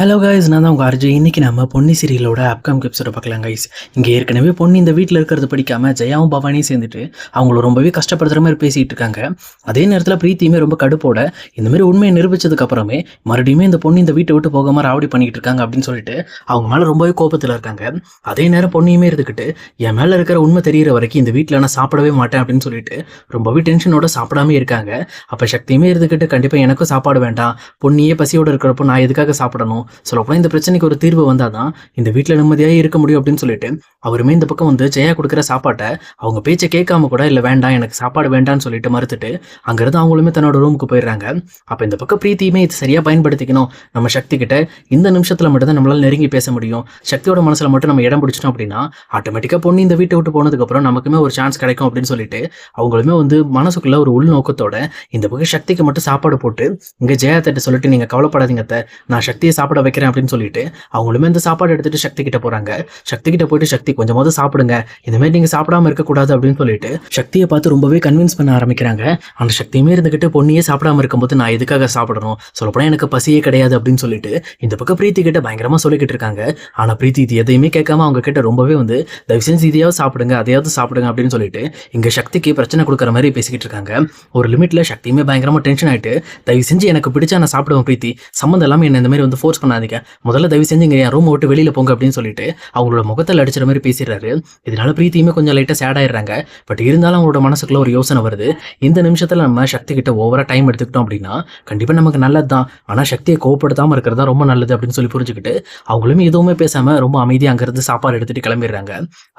Hello guys நான் தான் உங்கள் அர்ஜி இன்னைக்கு நம்ம பொன்னி சீரியலோட அப்கம் எபிசோட பார்க்கலாம் கைஸ் இங்கே ஏற்கனவே பொண்ணு இந்த வீட்டில் இருக்கிறது படிக்காமல் ஜெயாவும் பவானியும் சேர்ந்துட்டு அவங்கள ரொம்பவே கஷ்டப்படுத்துகிற மாதிரி பேசிகிட்டு இருக்காங்க. அதே நேரத்தில் பிரீத்தியுமே ரொம்ப கடுப்போட இந்தமாரி உண்மையை நிரூபித்ததுக்கப்புறமே மறுபடியுமே இந்த பொண்ணு இந்த வீட்டை விட்டு போகாமல் ராவடி பண்ணிகிட்டு இருக்காங்க அப்படின்னு சொல்லிட்டு அவங்க மேலே ரொம்பவே கோபத்தில் இருக்காங்க. அதே நேரம் பொண்ணையுமே இருந்துக்கிட்டு என் மேலே இருக்கிற உண்மை தெரியிற வரைக்கும் இந்த வீட்டில் நான் சாப்பிடவே மாட்டேன் அப்படின்னு சொல்லிட்டு ரொம்பவே டென்ஷனோட சாப்பிடாம இருக்காங்க. அப்போ சக்தியுமே இருந்துக்கிட்டு கண்டிப்பாக எனக்கும் சாப்பாடு வேண்டாம். பொண்ணியே பசியோடு இருக்கிறப்போ நான் எதுக்காக சாப்பிடணும்? சொல்லப்போனால் இந்த பிரச்சனைக்கு ஒரு தீர்வு வந்தால் தான் இந்த வீட்டில் நிம்மதியாக இருக்க முடியும் அப்படின்னு சொல்லிட்டு அவருமே இந்த பக்கம் வந்து ஜெயா கொடுக்குற சாப்பாட்டை அவங்க பேச்சை கேட்காம கூட இல்லை வேண்டாம் எனக்கு சாப்பாடு வேண்டாம்னு சொல்லிட்டு மறுத்துட்டு அங்கேருந்து அவங்களுமே தன்னோட ரூமுக்கு போயிடுறாங்க. அப்போ இந்த பக்கம் பிரீத்தியுமே இது சரியாக பயன்படுத்திக்கணும். நம்ம சக்தி கிட்ட இந்த நிமிஷத்தில் மட்டும்தான் நம்மளால் நம்மளால நெருங்கி பேச முடியும். சக்தியோட மனசில் மட்டும் நம்ம இடம் பிடிச்சிட்டோம் அப்படின்னா ஆட்டோமேட்டிக்காக பொண்ணு இந்த வீட்டை விட்டு போனதுக்கப்புறம் நமக்குமே ஒரு சான்ஸ் கிடைக்கும் அப்படின்னு சொல்லிட்டு அவங்களுமே வந்து மனசுக்குள்ள ஒரு உள்நோக்கத்தோட இந்த பக்கம் சக்திக்கு மட்டும் சாப்பாடு போட்டு இங்கே ஜெயாத்திட்ட சொல்லிட்டு நீங்கள் கவலைப்படாதீங்க நான் சக்தியை சாப்பிட வைக்கிறேன் அப்படின்னு சொல்லிட்டு அவங்களுமே அந்த சாப்பாடு எடுத்துட்டு சக்தி கிட்ட போறாங்க. சக்தி கிட்ட போயிட்டு சக்தி கொஞ்சமாவது சாப்பிடுங்க. இந்த மாதிரி நீங்க சாப்பிடாம இருக்கக்கூடாது அப்படின்னு சொல்லிட்டு சக்தியை பார்த்து ரொம்பவே கன்வின்ஸ் பண்ண ஆரம்பிக்கிறாங்க. அந்த சக்தியுமே இருந்துகிட்டு பொண்ணியே சாப்பிடாம இருக்கும்போது நான் எதுக்காக சாப்பிடணும்? சொல்லப்போனா எனக்கு பசியே கிடையாது அப்படின்னு சொல்லிட்டு இந்த பக்கம் பிரீத்தி கிட்ட பயங்கரமா சொல்லிக்கிட்டு இருக்காங்க. ஆனா பிரீத்தி இது எதையுமே கேட்காம அவங்க கிட்ட ரொம்பவே வந்து தயவு செஞ்சு இதையாவது சாப்பிடுங்க அதையாவது சாப்பிடுங்க அப்படின்னு சொல்லிட்டு இங்க சக்திக்கு பிரச்சனை கொடுக்குற மாதிரி பேசிக்கிட்டு இருக்காங்க. ஒரு லிமிட்ல சக்தியுமே பயங்கரமா டென்ஷன் ஆயிட்டு தயவு செஞ்சு எனக்கு பிடிச்சா நான் சாப்பிடுவேன் பிரீத்தி. சம்மந்தம் இல்லாம என்ன இந்த மாதிரி வந்து ஃபோர்ஸ் பண்ணாதீங்க. முதல்ல தயவு செஞ்சு இங்க என் ரூம் விட்டு வெளியில் போங்க அப்படின்னு சொல்லிட்டு அவங்களோட முகத்தில் அடிச்சிட மாதிரி பேசிடுறாரு. இதனால பிரீத்தியுமே கொஞ்சம் லைட்டாக சேட் ஆயிடுறாங்க. பட் இருந்தாலும் அவங்களோட மனசுக்குள்ள ஒரு யோசனை வருது. இந்த நிமிஷத்தில் நம்ம சக்தி கிட்ட ஓவரா டைம் எடுத்துக்கிட்டோம் அப்படின்னா கண்டிப்பாக நமக்கு நல்லது தான் ஆனால் சக்தியை கோவப்படுத்தாமல் இருக்கிறதா ரொம்ப நல்லது அப்படின்னு சொல்லி புரிஞ்சுக்கிட்டு அவங்களுமே எதுவுமே பேசாமல் ரொம்ப அமைதியாக அங்கேருந்து சாப்பாடு எடுத்துட்டு கிளம்பிடுறாங்க.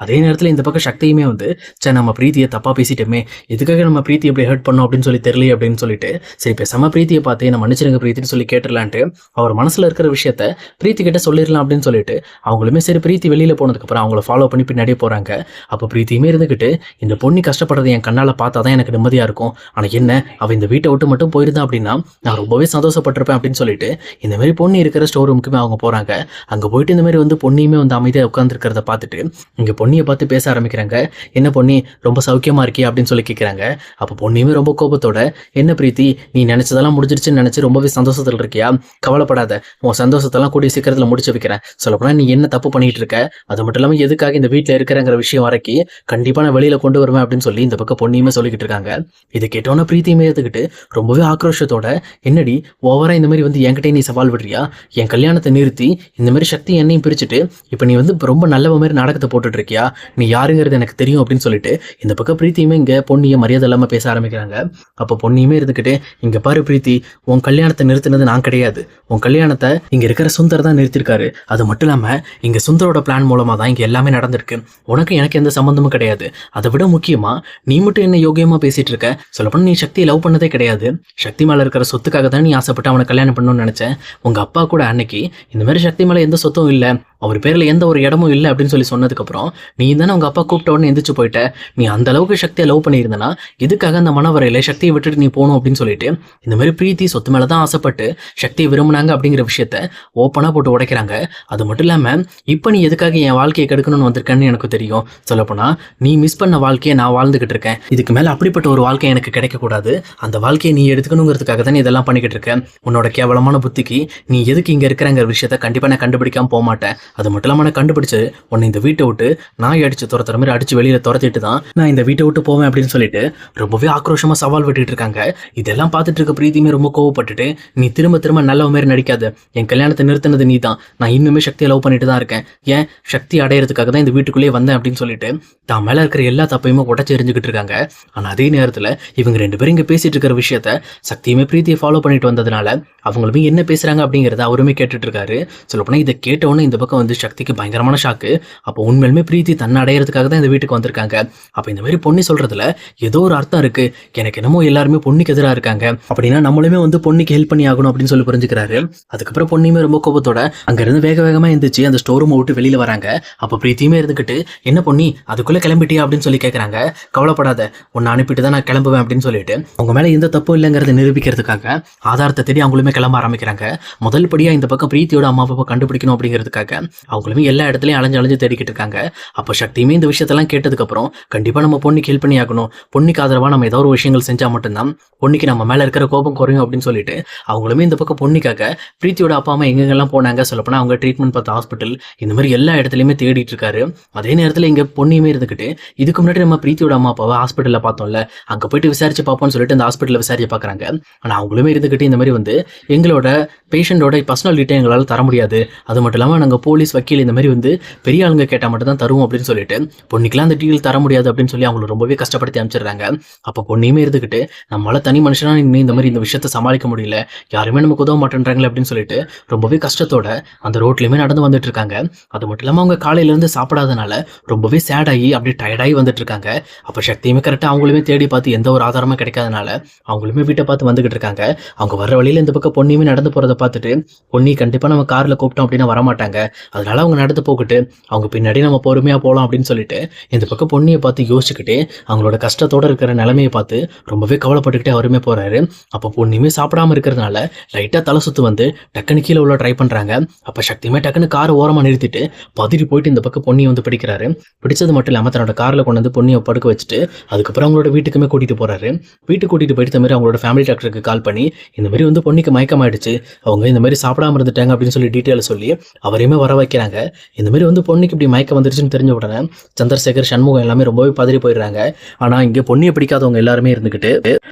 அதே நேரத்தில் இந்த பக்கம் சக்தியுமே வந்து சே நம்ம பிரீத்தியை தப்பாக பேசிட்டோமே. எதுக்காக நம்ம பிரீத்தி எப்படி ஹர்ட் பண்ணோம்? அப்படின்னு சொல்லி தெரியல அப்படின்னு சொல்லிட்டு சரி பேசாமல் பிரீத்தியை பார்த்து நம்ம மன்னிச்சிருங்க பிரீத்தின்னு சொல்லி கேட்டுடலான்ட்டு அவர் மனசில் இருக்கிற விஷயத்த பிரீத்தி கிட்ட சொல்லிடலாம் அப்படின்னு சொல்லிட்டு அவங்களுமே சரி பிரீத்தி வெளியில போனதுக்கப்புறம் அவங்கள ஃபாலோ பண்ணி பின்னாடியே போறாங்க. அப்போ பிரீத்தியுமே இருந்துக்கிட்டு இந்த பொண்ணு கஷ்டப்படுறது என் கண்ணால் பார்த்தா தான் எனக்கு நிம்மதியாக இருக்கும். ஆனால் என்ன அவள் இந்த வீட்டை விட்டு மட்டும் போயிருந்தா அப்படின்னா நான் ரொம்பவே சந்தோஷப்பட்டிருப்பேன் அப்படின்னு சொல்லிட்டு இந்த மாதிரி பொண்ணு இருக்கிற ஸ்டோர் ரூமுக்குமே அவங்க போகிறாங்க அங்கே போயிட்டு இந்த மாதிரி வந்து பொண்ணையுமே வந்து அமைதியாக உட்காந்துருக்கிறத பார்த்துட்டு இங்கே பொண்ணியை பார்த்து பேச ஆரம்பிக்கிறாங்க. என்ன பொண்ணி ரொம்ப சௌக்கியமா இருக்கே அப்படின்னு சொல்லி கேட்குறாங்க அப்போ பொண்ணையுமே ரொம்ப கோபத்தோட என்ன பிரீத்தி நீ நினச்சதெல்லாம் முடிஞ்சிருச்சுன்னு நினச்சி ரொம்பவே சந்தோஷத்தில் இருக்கியா? கவலைப்படாத உன் சந்தோஷத்தெல்லாம் கூடிய சீக்கிரத்தில் முடிச்சு வைக்கிறேன். சொல்லப்போனால் நீ என்ன தப்பு பண்ணிட்டு இருக்க அது மட்டும் இல்லாமல் எதுக்காக இந்த வீட்டில் இருக்கிறங்கிற விஷயம் வரைக்கும் கண்டிப்பாக நான் வெளியில் கொண்டு வருவேன் அப்படின்னு சொல்லி இந்த பக்கம் பொண்ணியுமே சொல்லிக்கிட்டு இருக்காங்க. இதை கேட்டோன்னே பிரீத்தியுமே எடுத்துக்கிட்டு ரொம்பவே ஆக்ரோஷத்தோட என்னடி ஓவராக இந்த மாதிரி வந்து என்கிட்ட நீ சவால் விடுறியா? என் கல்யாணத்தை நிறுத்தி இந்த மாதிரி சக்தி என்னையும் பிரிச்சுட்டு இப்போ நீ வந்து ரொம்ப நல்ல மாதிரி நாடகத்தை போட்டுட்டு இருக்கியா நீ யாருங்கிறது எனக்கு தெரியும் அப்படின்னு சொல்லிட்டு இந்த பக்கம் பிரீத்தியுமே இங்கே பொண்ணியை மரியாதை இல்லாமல் பேச ஆரம்பிக்கிறாங்க. அப்போ பொண்ணியுமே இருந்துக்கிட்டு இங்கே பாரு பிரீத்தி உன் கல்யாணத்தை நிறுத்தினது நான் கிடையாது. உன் கல்யாணத்தை இங்கே இருக்கிற சுந்தர் தான் நிறுத்திருக்காரு. அது மட்டும் இல்லாமல் இங்கே சுந்தரோட பிளான் மூலமாக தான் இங்கே எல்லாமே நடந்திருக்கு. உனக்கு எனக்கு எந்த சம்மந்தமும் கிடையாது. அதை விட முக்கியமாக நீ மட்டும் என்ன யோகியமாக பேசிகிட்டு இருக்க? சொல்லப்போனால் நீ சக்தியை லவ் பண்ணதே கிடையாது. சக்தி மேலே இருக்கிற சொத்துக்காக தான் நீ ஆசைப்பட்டு அவனை கல்யாணம் பண்ணணும்னு நினச்சேன் உங்கள் அப்பா கூட அன்னைக்கு இந்த மாதிரி சக்தி மேலே எந்த சொத்தும் இல்லை. அவர் பேரில் எந்த ஒரு இடமும் இல்லை அப்படின்னு சொல்லி சொன்னதுக்கப்புறம் நீ தானே உங்கள் அப்பா கூப்பிட்ட உடனே எந்திரிச்சு போயிட்ட? நீ அந்த அளவுக்கு சக்தியை லவ் பண்ணியிருந்தனா இதுக்காக அந்த மனவரையில் சக்தியை விட்டுட்டு நீ போகணும்? அப்படின்னு சொல்லிட்டு இந்த மாதிரி பிரீத்தி சொத்து மேலே தான் ஆசைப்பட்டு சக்தியை விரும்புனாங்க அப்படிங்கிற விஷயத்த ஓப்பனாக போட்டு உடைக்கிறாங்க. அது மட்டும் இல்லாமல் இப்போ நீ எதுக்காக என் வாழ்க்கையை கெடுக்கணும்னு வந்திருக்கேன்னு எனக்கு தெரியும். சொல்லப்போனால் நீ மிஸ் பண்ண வாழ்க்கையை நான் வாழ்ந்துகிட்டு இருக்கேன். இதுக்கு மேலே அப்படிப்பட்ட ஒரு வாழ்க்கை எனக்கு கிடைக்கக்கூடாது. அந்த வாழ்க்கையை நீ எடுத்துக்கணுங்கிறதுக்காக தான் நீ இதெல்லாம் பண்ணிக்கிட்டு இருக்கேன் உன்னோட கேவலமான புத்திக்கு நீ எதுக்கு இங்கே இருக்கிறங்கிற விஷயத்த கண்டிப்பாக நான் கண்டுபிடிக்காம போக மாட்டேன் அது மட்டும் இல்லாமல் நான் கண்டுபிடிச்சு உன்னை இந்த வீட்டை விட்டு நாய் அடிச்சு துரத்துற மாதிரி அடிச்சு வெளியில் துரத்திட்டு தான் நான் இந்த வீட்டை விட்டு போவேன் அப்படின்னு சொல்லிட்டு ரொம்பவே ஆக்ரோஷமாக சவால் விட்டுட்டு இருக்காங்க. இதெல்லாம் பார்த்துட்டு இருக்க பிரீத்தியுமே ரொம்ப கோவப்பட்டுட்டு நீ திரும்ப திரும்ப நல்ல மாதிரி நடிக்காது. என் கல்யாணத்தை நிறுத்தினது நீ தான் நான் இன்னுமே சக்தியை லவ் பண்ணிட்டு தான் இருக்கேன். ஏன்? சக்தி அடையிறதுக்காக தான் இந்த வீட்டுக்குள்ளேயே வந்தேன் அப்படின்னு சொல்லிட்டு தான் மேலே இருக்கிற எல்லா தப்பையுமே உடச்சி எரிஞ்சுக்கிட்டு இருக்காங்க. ஆனால் அதே நேரத்தில் இவங்க ரெண்டு பேரும் இங்கே பேசிட்டு இருக்கிற விஷயத்த சக்தியுமே பிரீத்தியை ஃபாலோ பண்ணிட்டு வந்ததுனால அவங்களுமே என்ன பேசுகிறாங்க அப்படிங்கிறத அவருமே கேட்டுட்டு இருக்காரு. சொல்லப்போனால் இதை கேட்ட உடனே இந்த பக்கம் வந்து சக்திக்கு பயங்கரமான ஷாக்கு அப்போ உண்மையிலுமே பிரீத்தி தன்னை அடையிறதுக்காக தான் இந்த வீட்டுக்கு வந்திருக்காங்க. அப்போ இந்த மாதிரி பொண்ணு சொல்றதுல ஏதோ ஒரு அர்த்தம் இருக்கு. எனக்கு என்னமோ எல்லாருமே பொண்ணுக்கு எதிராக இருக்காங்க. அப்படின்னா நம்மளுமே வந்து பொண்ணுக்கு ஹெல்ப் பண்ணி ஆகணும் அப்படின்னு சொல்லி புரிஞ்சுக்கிறாரு. அதுக்கப்புறம் பொண்ணுமே ரொம்ப கோபத்தோட அங்கிருந்து வேக வேகமா எந்திரிச்சு அந்த ஸ்டோர் ரூமை விட்டு வெளியில வராங்க. அப்போ பிரீத்தியுமே இருந்துக்கிட்டு என்ன பொண்ணி அதுக்குள்ள கிளம்பிட்டியா? அப்படின்னு சொல்லி கேட்குறாங்க கவலைப்படாத உன்னை அனுப்பிட்டு தான் நான் கிளம்புவேன் அப்படின்னு சொல்லிட்டு உங்க மேல எந்த தப்பும் இல்லைங்கிறத நிரூபிக்கிறதுக்காக ஆதாரத்தை தேடி அவங்களுமே கிளம்ப ஆரம்பிக்கிறாங்க. முதல் படியா இந்த பக்கம் பிரீத்தியோட அம்மா அப்பா கண்டுபிடிக்கணும் அப்படிங்கிறதுக்காக அவங்களுமே எல்லா இடத்துலையும் அலைஞ்சு அலைஞ்சு தேடிக்கிட்டு இருக்காங்க. அப்போ சக்தியுமே இந்த விஷயத்தெல்லாம் கேட்டதுக்கப்புறம் கண்டிப்பாக நம்ம பொண்ணுக்கு ஹெல்ப் பண்ணி ஆகணும். பொண்ணுக்கு ஆதரவாக நம்ம ஏதோ ஒரு விஷயங்கள் செஞ்சால் மட்டும்தான் பொண்ணுக்கு நம்ம மேலே இருக்கிற கோபம் குறையும் அப்படின்னு சொல்லிட்டு அவங்களுமே இந்த பக்கம் பொண்ணுக்காக பிரீத்தியோட அப்பா அம்மா எங்கெங்கெல்லாம் போனாங்க சொல்லப்போனால் அவங்க ட்ரீட்மெண்ட் பார்த்த ஹாஸ்பிட்டல் இந்த மாதிரி எல்லா இடத்துலையுமே தேடிட்டு இருக்காரு. அதே நேரத்தில் இங்கே பொண்ணையுமே இருந்துக்கிட்டு இதுக்கு முன்னாடி நம்ம பிரீத்தியோட அம்மா அப்பாவை ஹாஸ்பிட்டலில் பார்த்தோம்ல அங்கே போயிட்டு விசாரிச்சு பார்ப்போம்னு சொல்லிட்டு அந்த ஹாஸ்பிட்டலில் விசாரிச்சு பார்க்குறாங்க. ஆனால் அவங்களுமே இருந்துக்கிட்டு இந்த மாதிரி வந்து எங்களோட பேஷண்டோட பர்சனல் டீட்டெயில் எங்களால் தர முடியாது. அது மட்டும் இல்லாமல் நாங்கள் போலீஸ் வக்கீல் இந்த மாதிரி வந்து பெரிய ஆளுங்க கேட்டால் மட்டும் தான் தருவோம் அப்படின்னு சொல்லிட்டு பொண்ணுக்கெல்லாம் அந்த டீல் தர முடியாது அப்படின்னு சொல்லி அவங்களை ரொம்பவே கஷ்டப்படுத்தி அனுப்பிச்சிடுறாங்க. அப்போ பொண்ணையுமே இருந்துக்கிட்டு நம்மளால தனி மனுஷனா இன்னும் இந்த மாதிரி இந்த விஷயத்த சமாளிக்க முடியல யாருமே நமக்கு உதவ மாட்டேன்றாங்களே அப்படின்னு சொல்லிட்டு ரொம்பவே கஷ்டத்தோட அந்த ரோட்லையுமே நடந்து வந்துட்டு இருக்காங்க. அது மட்டும் இல்லாமல் அவங்க காலையிலேருந்து சாப்பிடாதனால ரொம்பவே சேட் ஆகி அப்படியே டயர்டாகி வந்துட்டு இருக்காங்க. அப்போ சக்தியுமே கரெக்டாக அவங்களுமே தேடி பார்த்து எந்த ஒரு ஆதாரமும் கிடைக்காதனால அவங்களுமே வீட்டை பார்த்து வந்துகிட்டு இருக்காங்க. அவங்க வர வழியில் இந்த பக்கம் பொண்ணியுமே நடந்து போகிறத பார்த்துட்டு பொண்ணி கண்டிப்பாக நம்ம காரில் கூப்பிட்டோம் அப்படின்னா வரமாட்டாங்க. அதனால அவங்க நடந்து போக்கிட்டு அவங்க பின்னாடி நம்ம பொறுமையா போகலாம் அப்படின்னு சொல்லிட்டு இந்த பக்கம் பொண்ணியை பார்த்து யோசிச்சுக்கிட்டு அவங்களோட கஷ்டத்தோட இருக்கிற நிலைமையை பார்த்து ரொம்பவே கவலைப்பட்டுக்கிட்டே அவருமே போறாரு. அப்போ பொண்ணுமே சாப்பிடாம இருக்கிறதுனால லைட்டா தலை சுத்து வந்து டக்குனு கீழே உள்ள ட்ரை பண்றாங்க. அப்ப சக்தியுமே டக்குன்னு கார் ஓரமா நிறுத்திட்டு பதறி போயிட்டு இந்த பக்கம் பொன்னியை வந்து பிடிக்கிறாரு. பிடிச்சது மட்டும் இல்லாம தன்னோட கார்ல கொண்டு வந்து பொன்னியை படுக்க வச்சுட்டு அதுக்கப்புறம் அவங்களோட வீட்டுக்குமே கூட்டிட்டு போறாரு. வீட்டுக்கு கூட்டிட்டு போயிட்டு இந்த மாதிரி அவங்களோட ஃபேமிலி டாக்டருக்கு கால் பண்ணி இந்த மாதிரி வந்து பொண்ணுக்கு மயக்கமாயிடுச்சு. அவங்க இந்த மாதிரி சாப்பிடாம இருந்துட்டாங்க அப்படின்னு சொல்லி டீட்டெயில் சொல்லி அவரையுமே வர வைக்கிறாங்க. இந்த மாதிரி வந்து பொண்ணுக்கு இப்படி மயக்கம் வந்துருச்சுன்னு தெரிஞ்ச உடனே சந்திரசேகர் சண்முகம் எல்லாமே ரொம்பவே பதறி போயிடுறாங்க. ஆனா இங்க பொண்ணியை பிடிக்காதவங்க எல்லாருமே இருந்துகிட்டு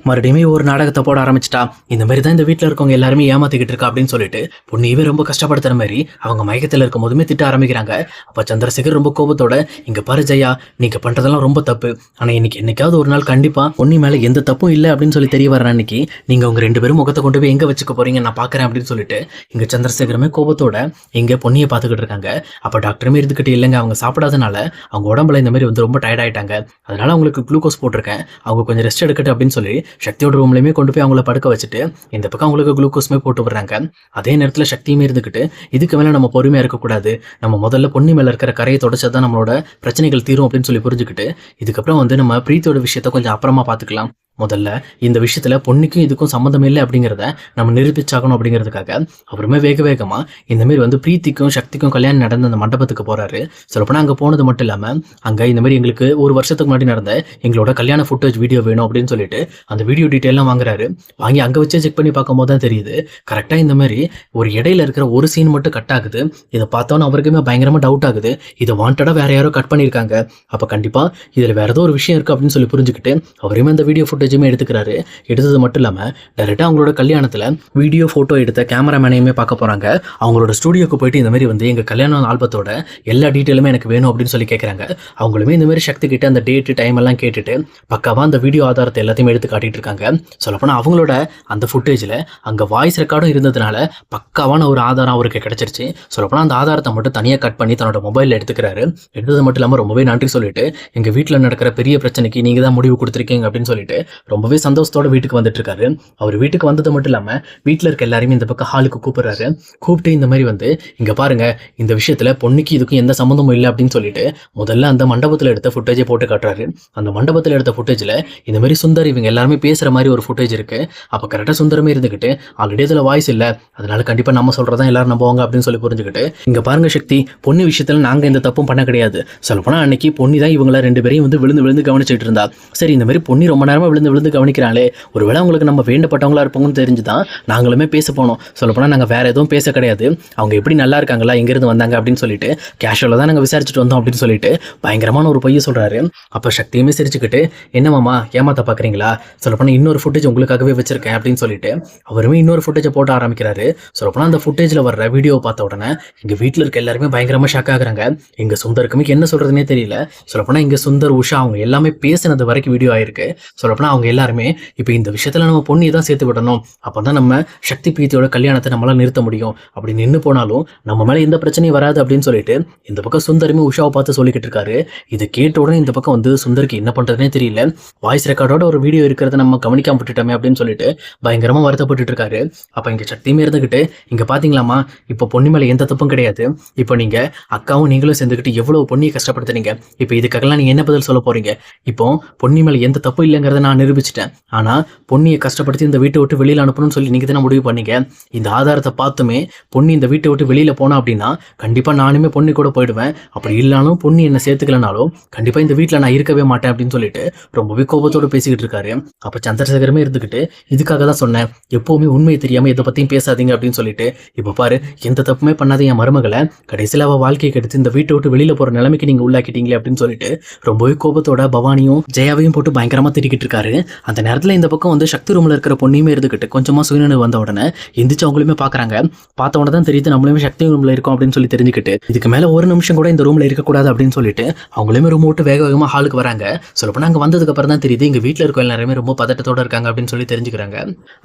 மறுபடியுமே ஒரு நாடகத்தை போட ஆரம்பிச்சிட்டா. இந்த மாதிரி தான் இந்த வீட்டில் இருக்கவங்க எல்லாருமே ஏமாத்திக்கிட்டு இருக்கா அப்படின்னு சொல்லிட்டு பொண்ணியவே ரொம்ப கஷ்டப்படுத்துற மாதிரி அவங்க மயக்கத்தில் இருக்கும் போதுமே திட்ட ஆரம்பிக்கிறாங்க. அப்ப சந்திரசேகர் ரொம்ப கோபத்தோட இங்க பாரு ஜெயா நீங்க பண்றதெல்லாம் ரொம்ப தப்பு. ஆனா இன்னைக்கு என்னைக்காவது ஒரு நாள் கண்டிப்பா பொன்னி மேல எந்த தப்பும் இல்லை அப்படின்னு சொல்லி தெரிய வர அன்னைக்கு நீங்க உங்க ரெண்டு பேரும் முகத்தை கொண்டு போய் எங்க வச்சுக்க போறீங்க? நான் பாக்குறேன் அப்படின்னு சொல்லிட்டு இங்க சந்திரசேகரமே கோபத்தோட இங்க பார்த்து பார்த்துக்கிட்டு இருக்காங்க. அப்போ டாக்டருமே இருந்துக்கிட்டு இல்லைங்க. அவங்க சாப்பிடாதனால அவங்க உடம்புல இந்த மாதிரி வந்து ரொம்ப டயர்ட் ஆயிட்டாங்க. அதனால அவங்களுக்கு குளுக்கோஸ் போட்டிருக்கேன். அவங்க கொஞ்சம் ரெஸ்ட் எடுக்கட்டும் அப்படின்னு சொல்லி சக்தியோட ரூம்லையுமே கொண்டு போய் அவங்கள படுக்க வச்சுட்டு இந்த பக்கம் அவங்களுக்கு குளுக்கோஸ்மே போட்டு விடுறாங்க. அதே நேரத்தில் சக்தியுமே இருந்துக்கிட்டு இதுக்கு மேலே நம்ம பொறுமையா இருக்கக்கூடாது. நம்ம முதல்ல பொன்னி மேல இருக்கிற கரையை தொடச்சதான் நம்மளோட பிரச்சனைகள் தீரும் அப்படின்னு சொல்லி புரிஞ்சுக்கிட்டு இதுக்கப்புறம் வந்து நம்ம பிரீத்தோட விஷயத்த கொஞ்சம் அப்புறமா பார்த்துக்கலாம். முதல்ல இந்த விஷயத்தில் பொண்ணுக்கும் இதுக்கும் சம்மந்தம் இல்லை அப்படிங்கிறத நம்ம நிரூபிச்சாகணும் அப்படிங்கிறதுக்காக அவருமே வேக வேகமாக இந்தமாரி வந்து பிரீத்திக்கும் சக்திக்கும் கல்யாணம் நடந்த அந்த மண்டபத்துக்கு போகிறாரு சொல்லப்போனால் அங்கே போனது மட்டும் இல்லாமல் அங்கே இந்தமாரி எங்களுக்கு ஒரு வருஷத்துக்கு முன்னாடி நடந்த எங்களோட கல்யாண ஃபுட்டேஜ் வீடியோ வேணும் அப்படின்னு சொல்லிட்டு அந்த வீடியோ டீட்டெயிலாம் வாங்குறாரு. வாங்கி அங்கே வச்சே செக் பண்ணி பார்க்கும்போது தான் தெரியுது. கரெக்டாக இந்த மாதிரி ஒரு இடையில இருக்கிற ஒரு சீன் மட்டும் கட் ஆகுது. இதை பார்த்தோன்னு அவருக்குமே பயங்கரமாக டவுட் ஆகுது. இதை வாண்டடாக வேற யாரோ கட் பண்ணியிருக்காங்க. அப்போ கண்டிப்பாக இதில் வேறு ஏதோ ஒரு விஷயம் இருக்கு அப்படின்னு சொல்லி புரிஞ்சுக்கிட்டு அவருமே அந்த வீடியோ ஃபுட்டேஜுமே எடுத்துக்கிறாரு. எடுத்தது மட்டும் இல்லாமல் டேரெக்டாக அவங்களோட கல்யாணத்தில் வீடியோ ஃபோட்டோ எடுத்த கேமராமேனையுமே பார்க்க போகிறாங்க அவங்களோட ஸ்டுடியோக்கு போயிட்டு இந்த மாதிரி வந்து எங்கள் கல்யாண ஆல்பத்தோட எல்லா டீட்டெயிலுமே எனக்கு வேணும் அப்படின்னு சொல்லி கேட்குறாங்க அவங்களுமே இந்த மாதிரி சக்தி கிட்ட அந்த டேட்டு டைம் எல்லாம் கேட்டுட்டு பக்காவாக அந்த வீடியோ ஆதாரத்தை எல்லாத்தையும் எடுத்து காட்டிட்டு இருக்காங்க. சொல்லப்போனால் அவங்களோட அந்த ஃபுட்டேஜில் அங்கே வாய்ஸ் ரெக்கார்டும் இருந்ததுனால பக்காவான ஒரு ஆதாரம் அவருக்கு கிடச்சிருச்சு. சொல்லப்போனால் அந்த ஆதாரத்தை மட்டும் தனியாக கட் பண்ணி தன்னோட மொபைலில் எடுத்துக்கிறாரு. எடுத்தது மட்டும் இல்லாமல் ரொம்பவே நன்றி சொல்லிட்டு எங்கள் வீட்டில் நடக்கிற பெரிய பிரச்சனைக்கு நீங்கள் தான் முடிவு கொடுத்துருக்கீங்க அப்படின்னு சொல்லிட்டு ரொம்பவே சந்தோஷத்தோட வீட்டுக்கு வந்துட்டு இருக்காரு அவர் வீட்டுக்கு வந்தது மட்டும் இல்லாமல் வீட்டில் இருக்க எல்லாருமே இந்த பக்கம் ஹாலுக்கு கூப்பிடுறாரு. கூப்பிட்டு இந்த மாதிரி வந்து இங்கே பாருங்க இந்த விஷயத்தில் பொண்ணுக்கு இதுக்கும் எந்த சம்மந்தமும் இல்லை அப்படின்னு சொல்லிட்டு முதல்ல அந்த மண்டபத்தில் எடுத்த ஃபுட்டேஜை போட்டு காட்டுறாரு. அந்த மண்டபத்தில் எடுத்த ஃபுட்டேஜில் இந்த மாதிரி சுந்தர் இவங்க எல்லாருமே பேசுகிற மாதிரி ஒரு ஃபுட்டேஜ் இருக்கு. அப்போ கரெக்டாக சுந்தரமே இருந்துக்கிட்டு ஆல்ரெடி அதில் வாய்ஸ் இல்லை அதனால கண்டிப்பாக நம்ம சொல்கிறதா எல்லாரும் நம்புவாங்க அப்படின்னு சொல்லி புரிஞ்சுக்கிட்டு இங்கே பாருங்க சக்தி பொண்ணு விஷயத்தில் நாங்கள் எந்த தப்பும் பண்ண கிடையாது. சொல்லப்போனால் அன்னைக்கு பொண்ணு தான் இவங்கள ரெண்டு பேரையும் வந்து விழுந்து விழுந்து கவனிச்சிட்டு இருந்தா. சரி இந்த மாதிரி பொண்ணு ரொம்ப நேரமாக விழுந்து விழுந்து கவனிக்கிறாளே ஒருவேளை அவங்களுக்கு நம்ம வேண்டப்பட்டவங்களா இருப்போம்னு தெரிஞ்சு தான் நாங்களுமே பேச போனோம். சொல்லப்போனால் நாங்கள் வேற எதுவும் பேச கிடையாது. அவங்க எப்படி நல்லா இருக்காங்களா எங்கேருந்து வந்தாங்க அப்படின்னு சொல்லிட்டு கேஷுவலாக தான் நாங்கள் விசாரிச்சுட்டு வந்தோம் அப்படின்னு சொல்லிட்டு பயங்கரமான ஒரு பொய்யை சொல்கிறாரு அப்போ சக்தியுமே சிரிச்சுக்கிட்டு என்ன மாமா ஏமாத்த பார்க்குறீங்களா சொல்லப்போனால் இன்னொரு ஃபுட்டேஜ் உங்களுக்காகவே வச்சிருக்கேன் அப்படின்னு சொல்லிட்டு அவருமே இன்னொரு ஃபுட்டேஜை போட்டு ஆரம்பிக்கிறாரு. சொல்லப்போனால் அந்த ஃபுட்டேஜில் வர்ற வீடியோவை பார்த்த உடனே எங்கள் வீட்டில் இருக்க எல்லாருமே பயங்கரமாக ஷாக் ஆகுறாங்க. எங்கள் சுந்தருக்குமே என்ன சொல்கிறதுனே தெரியல. சொல்லப்போனால் இங்கே சுந்தர் உஷா அவங்க எல்லாமே பேசினது வரைக்கும் வீடியோ ஆயிருக்கு. சொல்லப்போனால் அவங்க எல்லாருமே இப்போ இந்த விஷயத்தில் நம்ம பொண்ணியை தான் சேர்த்து விடணும். அப்போ தான் நம்ம சக்தி பிரீத்தியோட கல்யாணத்தை நம்மளால் நிறுத்த முடியும். அப்படி நின்று போனாலும் நம்ம மேலே எந்த பிரச்சனையும் வராது அப்படின்னு சொல்லிட்டு இந்த பக்கம் சுந்தருமே உஷாவை பார்த்து சொல்லிக்கிட்டு இருக்காரு. இதை கேட்ட உடனே இந்த பக்கம் வந்து சுந்தருக்கு என்ன பண்ணுறதுனே தெரியல. வாய்ஸ் ரெக்கார்டோட ஒரு வீடியோ இருக்கிறத நம்ம கவனிக்காம விட்டுட்டோமே அப்படின்னு சொல்லிட்டு பயங்கரமாக வருத்தப்பட்டு இருக்காரு. அப்போ இங்கே சக்தியுமே இருந்துக்கிட்டு இங்கே பார்த்தீங்களாமா இப்போ பொண்ணு மேலே எந்த தப்பும் கிடையாது. இப்போ நீங்கள் அக்காவும் நீங்களும் சேர்ந்துக்கிட்டு எவ்வளோ பொண்ணியை கஷ்டப்படுத்துறீங்க இப்போ இதுக்காகலாம் நீங்கள் என்ன பதில் சொல்ல போகிறீங்க இப்போ பொண்ணு மேலே எந்த தப்பு இல்லைங்கிறத நான் நான் நிரூபிச்சிட்டேன். ஆனால் பொன்னியை கஷ்டப்படுத்தி இந்த வீட்டை விட்டு வெளியில் அனுப்பணும்னு சொல்லி நீங்கள் தானே முடிவு பண்ணீங்க? இந்த ஆதாரத்தை பார்த்துமே பொன்னி இந்த வீட்டை விட்டு வெளியில் போனா அப்படின்னா கண்டிப்பாக நானுமே பொன்னி கூட போயிடுவேன். அப்படி இல்லைனாலும் பொன்னி என்னை சேர்த்துக்கலனாலும் கண்டிப்பாக இந்த வீட்டில் நான் இருக்கவே மாட்டேன் அப்படின்னு சொல்லிட்டு ரொம்பவே கோபத்தோடு பேசிக்கிட்டு இருக்காரு. அப்போ சந்திரசேகரமே இருந்துக்கிட்டு இதுக்காக தான் சொன்னேன். எப்போவுமே உண்மையை தெரியாமல் எதை பற்றியும் பேசாதீங்க அப்படின்னு சொல்லிட்டு இப்போ பாரு எந்த தப்புமே பண்ணாத என் மருமகளை கடைசியில் அவள் வாழ்க்கையை கெடுத்து இந்த வீட்டை விட்டு வெளியில் போகிற நிலைமைக்கு நீங்கள் உள்ளாக்கிட்டீங்களே அப்படின்னு சொல்லிட்டு ரொம்பவே கோபத்தோட பவானியும் ஜெயாவையும் போட்டு பயங்கரமாக திட்டிக்கிட்டு இருக்காரு. அந்த நேரத்தில் இந்த பக்கம் வந்து சக்தி ரூமில் இருக்கிற பொண்ணையுமே இருந்துக்கிட்டு கொஞ்சமாக சுயநினைவு வந்த உடனே எந்திரிச்சு அவங்களுமே பார்க்குறாங்க பார்த்த உடனே தான் தெரியுது நம்மளுமே சக்தி ரூமில் இருக்கோம் அப்படின்னு சொல்லி தெரிஞ்சுக்கிட்டு இதுக்கு மேலே ஒரு நிமிஷம் கூட இந்த ரூமில் இருக்கக்கூடாது அப்படின்னு சொல்லிட்டு அவங்களுமே ரூம் விட்டு வேக வேகமாக ஹாலுக்கு வராங்க. சொல்லப்போனால் அங்கே வந்ததுக்கு அப்புறம் தான் தெரியுது எங்கள் வீட்டில் இருக்க எல்லாருமே ரொம்ப பதட்டத்தோட இருக்காங்க அப்படின்னு சொல்லி தெரிஞ்சுக்கிறாங்க.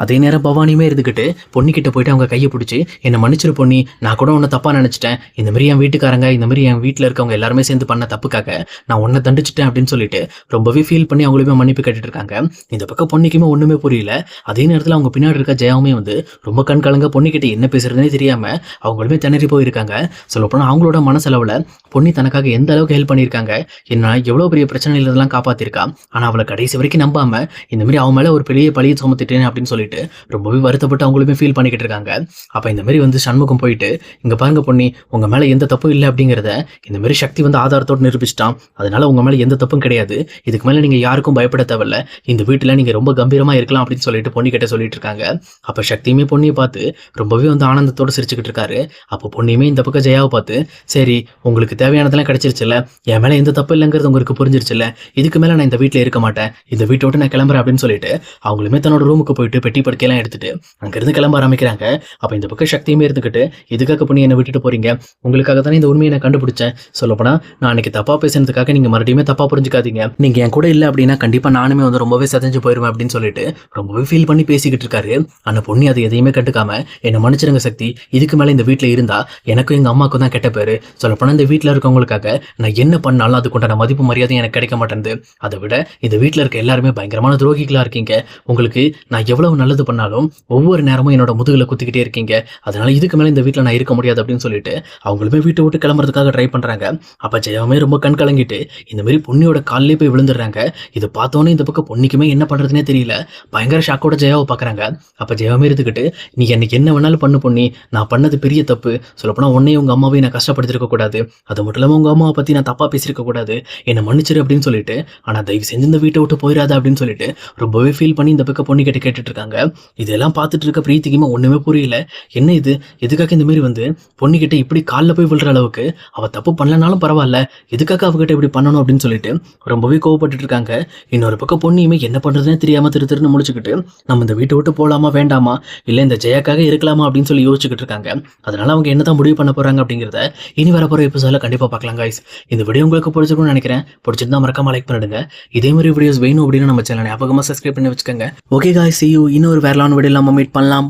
அதே நேரம் பவானியுமே இருந்துக்கிட்டு பொண்ணுக்கிட்ட போயிட்டு அவங்க கையை பிடிச்சி என்னை மன்னிச்சிரு பொண்ணி நான் கூட உன்னை தப்பாக நினச்சிட்டேன். இந்த மாதிரி என் வீட்டுக்காரங்க இந்த மாதிரி என் வீட்டில் இருக்கவங்க எல்லாருமே சேர்ந்து பண்ண தப்புக்காக நான் உன்னை தண்டிச்சிட்டேன் அப்படின்னு சொல்லிட்டு ரொம்பவே ஃபீல் பண்ணி அவங்களுமே மன்னிப்பு கேட்டுட்டு இருக்காங்க. இந்த பக்கம் பொண்ணுக்குமே ஒன்றுமே புரியல. அதே நேரத்தில் அவங்க பின்னாடி இருக்க ஜெயாவுமே வந்து ரொம்ப கண் கலங்க பொண்ணுக்கிட்ட என்ன பேசுறதுனே தெரியாம அவங்களுமே திணறி போயிருக்காங்க. சொல்லப்போனால் அவங்களோட மனசளவில் பொண்ணி தனக்காக எந்த அளவுக்கு ஹெல்ப் பண்ணியிருக்காங்க? என்ன எவ்வளோ பெரிய பிரச்சனையில இதெல்லாம் காப்பாற்றிருக்கா ஆனால் அவளை கடைசி வரைக்கும் நம்பாம இந்த மாதிரி அவன் மேலே ஒரு பெரிய பழியை சுமத்திட்டேன் அப்படின்னு சொல்லிட்டு ரொம்பவே வருத்தப்பட்டு அவங்களுமே ஃபீல் பண்ணிக்கிட்டு இருக்காங்க. அப்போ இந்த மாதிரி வந்து சண்முகம் போயிட்டு இங்கே பாருங்க பொண்ணி உங்கள் மேலே எந்த தப்பும் இல்லை அப்படிங்கிறத இந்த மாதிரி சக்தி வந்து ஆதாரத்தோடு நிரூபிச்சிட்டான். அதனால உங்கள் மேலே எந்த தப்பும் கிடையாது. இதுக்கு மேலே நீங்கள் யாருக்கும் பயப்பட தேவையில்ல. இந்த வீட்டில் நீங்கள் ரொம்ப கம்பீரமாக இருக்கலாம் அப்படின்னு சொல்லிட்டு பொண்ணு கிட்ட சொல்லிட்டு இருக்காங்க. அப்போ சக்தியுமே பொண்ணியை பார்த்து ரொம்பவே வந்து ஆனந்தத்தோடு சிரிச்சுக்கிட்டு இருக்காரு. அப்போ பொண்ணியுமே இந்த பக்கம் ஜெயாவை பார்த்து சரி உங்களுக்கு தேவையானதெல்லாம் கிடைச்சிருச்சுல்ல. என் மேலே எந்த தப்பு இல்லைங்கிறது உங்களுக்கு புரிஞ்சிருச்சுல்ல. இதுக்கு மேலே நான் இந்த வீட்டில் இருக்க மாட்டேன். இந்த வீட்டை விட்டு நான் கிளம்புறேன் அப்படின்னு சொல்லிட்டு அவங்களுமே தன்னோட ரூமுக்கு போயிட்டு பெட்டி படுக்கையெல்லாம் எடுத்துட்டு அங்கேருந்து கிளம்ப ஆரம்பிக்கிறாங்க. அப்போ இந்த பக்கம் சக்தியுமே இருந்துக்கிட்டு இதுக்காக பண்ணி என்னை விட்டுட்டு போறீங்க? உங்களுக்காக தானே இந்த உண்மையை நான் கண்டுபிடிச்சேன். சொல்லப்போனால் நான் அன்னைக்கு தப்பாக பேசுனதுக்காக நீங்கள் மறுபடியுமே தப்பாக புரிஞ்சுக்காதீங்க. நீங்கள் என் கூட இல்லை அப்படின்னா கண்டிப்பாக நானுமே வந்து ரொம்ப ரொம்பவே சதஞ்சு போயிடுவேன் அப்படின்னு சொல்லிட்டு ரொம்பவே ஃபீல் பண்ணி பேசிக்கிட்டு இருக்காரு. அந்த பொண்ணு அதை எதையுமே கண்டுக்காம என்னை மன்னிச்சிருங்க சக்தி இதுக்கு மேலே இந்த வீட்டில் இருந்தா எனக்கும் எங்கள் அம்மாவுக்கும் தான் கெட்ட பேர். சொல்லப்போனால் இந்த வீட்டில் இருக்கவங்களுக்காக நான் என்ன பண்ணாலும் அதுக்குண்டான மதிப்பு மரியாதை எனக்கு கிடைக்க மாட்டேங்குது அதை விட இந்த வீட்டில் இருக்க எல்லாருமே பயங்கரமான துரோகிகளா இருக்கீங்க. உங்களுக்கு நான் எவ்வளவு நல்லது பண்ணாலும் ஒவ்வொரு நேரமும் என்னோட முதுகில் குத்திக்கிட்டே இருக்கீங்க. அதனால இதுக்கு மேலே இந்த வீட்டில் நான் இருக்க முடியாது அப்படின்னு சொல்லிட்டு அவங்களுமே வீட்டை விட்டு கிளம்புறதுக்காக ட்ரை பண்ணுறாங்க அப்போ ஜெயாவுமே ரொம்ப கண் கலங்கிட்டு இந்த மாதிரி பொண்ணியோட காலிலே போய் விழுந்துடுறாங்க. இதை பார்த்தோன்னே இந்த பக்கம் பொண்ணு இன்றைக்குமே என்ன பண்ணுறதுனே தெரியல. பயங்கர ஷாக்கோட ஜெயாவை பார்க்குறாங்க அப்போ ஜெயாவே இருந்துக்கிட்டு நீ எனக்கு என்ன வேணாலும் பண்ணு பொண்ணி நான் பண்ணது பெரிய தப்பு. சொல்லப்போனால் உன்னையும் உங்கள் அம்மாவையும் நான் கஷ்டப்படுத்திருக்க கூடாது. அது மட்டும் இல்லாமல் உங்கள் அம்மாவை பற்றி நான் தப்பாக பேசியிருக்க கூடாது. என்னை மன்னிச்சிரு அப்படின்னு சொல்லிட்டு ஆனால் தயவு செஞ்சு இந்த வீட்டை விட்டு போயிடாத அப்படின்னு சொல்லிட்டு ரொம்பவே ஃபீல் பண்ணி இந்த பக்கம் பொண்ணு கிட்ட கேட்டுட்டு இருக்காங்க இதெல்லாம் பார்த்துட்டு இருக்க பிரீத்திக்குமே ஒன்றுமே புரியல. என்ன இது? எதுக்காக இந்த மாதிரி வந்து? பொண்ணுக்கிட்ட இப்படி காலில் போய் விழுற அளவுக்கு? அவள் தப்பு பண்ணலனாலும் பரவாயில்ல. எதுக்காக அவகிட்ட இப்படி பண்ணணும்? அப்படின்னு சொல்லிட்டு ரொம்பவே கோவப்பட்டு இருக்காங்க இன்னொரு பக்கம் பொண்ணியுமே என்ன பண்ணுறதுன்னு தெரியாமல் திரு திருன்னு முடிச்சுக்கிட்டு நம்ம இந்த வீட்டை விட்டு போகலாமா வேண்டாமா? இல்லை இந்த ஜெயாக்காக இருக்கலாமா அப்படின்னு சொல்லி யோசிச்சுக்கிட்டு இருக்காங்க. அதனால அவங்க என்ன தான் முடிவு பண்ண போகிறாங்க அப்படிங்கிறத இனி வரப்போகிற எபிசோடில் கண்டிப்பாக பார்க்கலாம் காய்ஸ் இந்த வீடியோ உங்களுக்கு பிடிச்சிருக்கும்னு நினைக்கிறேன். பிடிச்சிருந்தா மறக்காம லைக் பண்ணிடுங்க. இதே மாதிரி வீடியோஸ் வேணும் அப்படின்னு நம்ம சேனல் ஞாபகமாக சப்ஸ்கிரைப் பண்ணி வச்சுக்கோங்க. ஓகே காய் யூ இன்னொரு வேறலான வீடியோ நம்ம மீட் பண்ணலாம்.